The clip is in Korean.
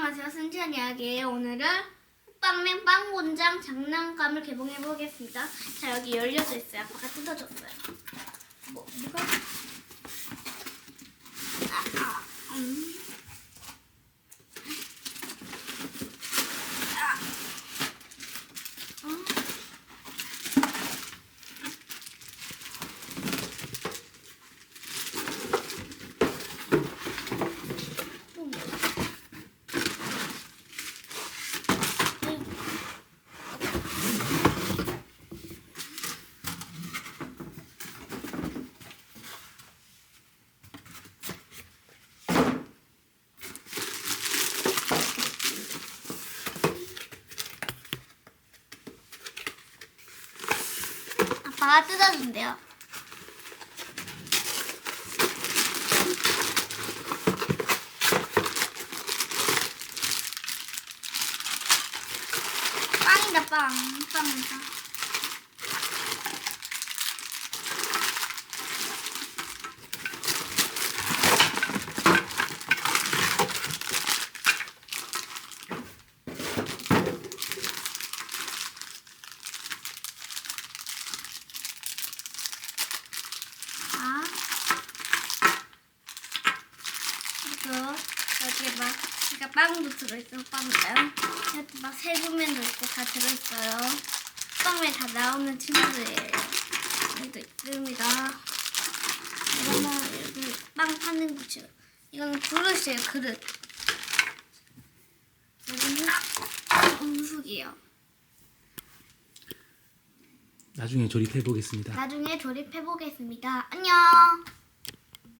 안녕하세요. 순지한 이야기의 오늘은 호빵맨 빵 공장 장난감을 개봉해 보겠습니다. 자 여기 열려져 있어요. 아빠가 뜯어줬어요. 뭐 뭐가? 아빠가 뜯어준대요. 빵이다 빵. 빵이다. 자. 그리고 여기에 막 그러니까 빵도 들어있어 빵면 여기 막 세부면도 있고 다 들어있어요. 빵에 다 나오는 친구들이에요. 여기도 있습니다. 이거는 여기 빵 파는 곳이요. 이거는 그릇이에요 그릇. 여기는 음식이에요. 나중에 조립해 보겠습니다. 나중에 조립해 보겠습니다. 안녕